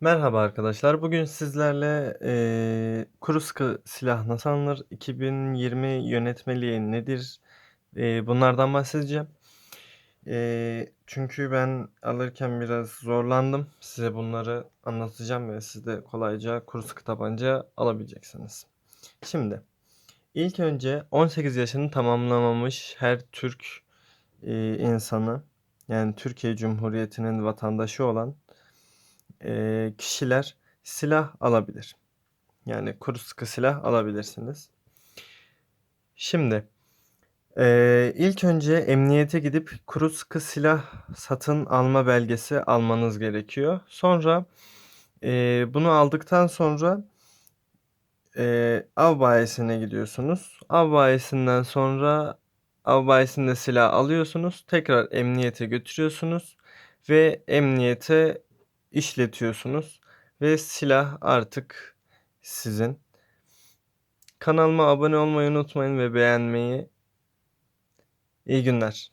Merhaba arkadaşlar. Bugün sizlerle, eee, kuru sıkı silah nasıl alınır, 2020 yönetmeliği nedir, eee, bunlardan bahsedeceğim. Eee, çünkü ben alırken biraz zorlandım. Size bunları anlatacağım ve siz de kolayca kuru sıkı tabanca alabileceksiniz. Şimdi, ilk önce 18 yaşını tamamlamamış her Türk, eee, insanı, yani Türkiye Cumhuriyeti'nin vatandaşı olan, kişiler silah alabilir. Yani kuru sıkı silah alabilirsiniz. Şimdi, ilk önce emniyete gidip kuru sıkı silah satın alma belgesi almanız gerekiyor. Sonra, bunu aldıktan sonra, av bayisine gidiyorsunuz. Av bayisinden sonra av bayisinde silah alıyorsunuz. Tekrar emniyete götürüyorsunuz ve emniyete işletiyorsunuz ve silah artık sizin. Kanalıma abone olmayı unutmayın ve beğenmeyi. İyi günler.